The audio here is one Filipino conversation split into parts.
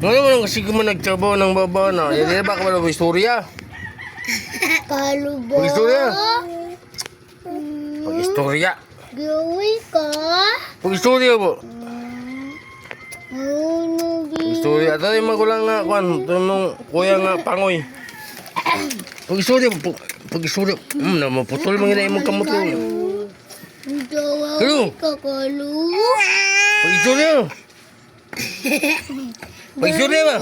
Mo nang kasi mo nagtrabaho ng baba na. Yan yan ba ka ba istorya? Kalubo. Pag-istorya. Pag-istorya. Gawin ka. Pag-istorya po. Ano Pag-istorya. Ito yung magulang nga, kwan. Yung kuya nga, pangoy. Pag-istorya po. Pag-istorya. Hmm, na maputol mga na imong kamot ko. Hello? Kalu. Pag-istorya. Pag-istorya ba?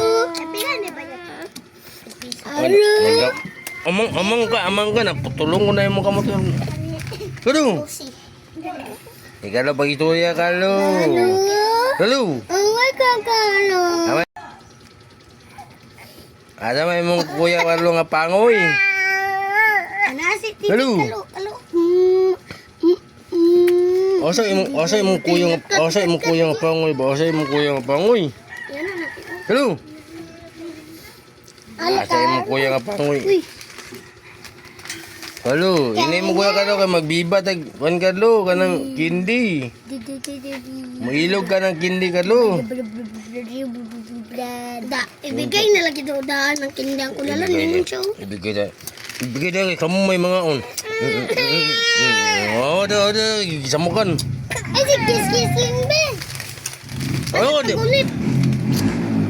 Wala. Amang, amang ka, amang ka. Naputulong ko na imong kamot ko. Hello? Ikaw na pag-istorya, kalo. Hello? Away ka, kalu. Ada may mong kuya kalo nga pangoy. Mm, mm. Asa imong asa imong kuya asa imong kuya pangoy ba? Asa imong kuya pangoy? Hello? Ano Asa imong kuya nga pangoy? Uy. Hello, ini mo kuya kalo kay magbiba tag kan kalo kanang kindi. Di, di, di, di, di. Mailog ka ng kindi kalo. Da, ibigay na lagi daw daan ng kindang ulalan ninyo siya. Ibigay na. Ibigay na kay kamo may mga on. Oh, da da gisamukan. Ay, si Kiss Kissing be.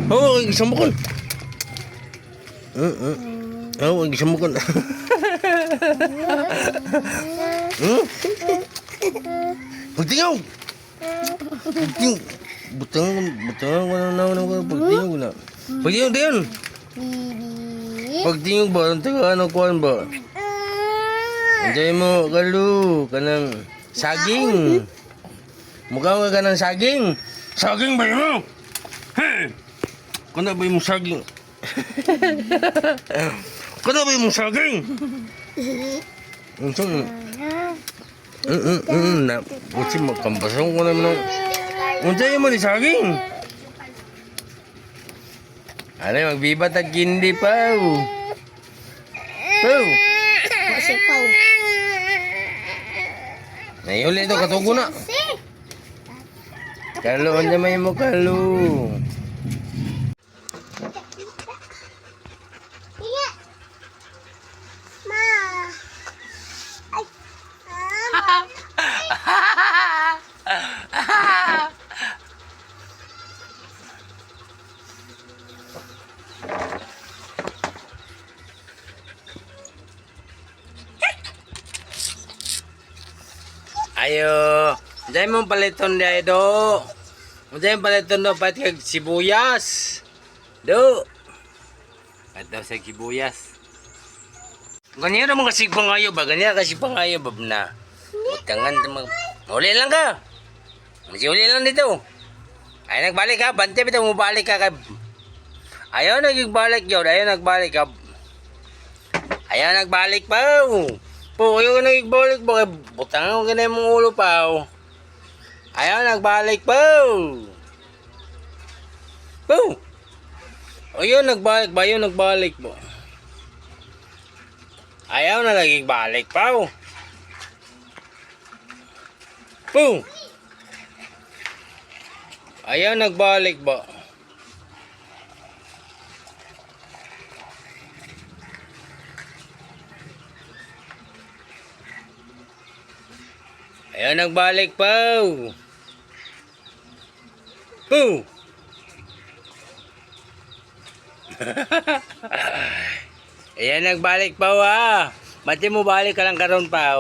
Oh, da. Ulit. Oh, gisamukan. Uh, uh. Oh, gisamukan. Hmm? Pagtingaw! Pagting... Butang... Butang... Wala na na na Pagtingaw na. Pagtingaw! Bibi. Pagtingaw ba? Ang taga ano kuhan ba? Andiyan mo, kalo. Kanang... Saging! Mukha ka kanang saging! Saging ba yun? Hey! Kana ba yung saging? Kana ba yung saging? Unsa mo? Mm mm mm na uci mo kambasong ko naman ng Unsa yung mo ni saging? Ano magbibat at kindi pa. Pau. Kasi pau. Nayuli ito katugo na. Kalo anya may mo kalo. Ayo, dai mo paliton dia do. Dai paliton do pati kag sibuyas. Do. Ato sa sibuyas. Ganyan naman kasi pangayo ba? Ganyan kasi pangayo ba na? Utangan mag... Uli lang ka. Kasi uli lang dito. Ay nagbalik ka. Bante bitaw mo balik ka. Kay... Ayaw nagbalik yun. Ayaw nagbalik ka. Ayaw nagbalik pa. Po, ayaw ka nagbalik. Kay Butang mo ganyan mong ulo pa. Ayaw nagbalik pa. Po. Ayaw nagbalik ba? Ayaw nagbalik ba? Ayaw na lagi balik pa. Po. Ayaw nagbalik ba? Ayaw nagbalik pa. Po. Ayan nagbalik pa wa. Mati mo balik ka lang karon pa.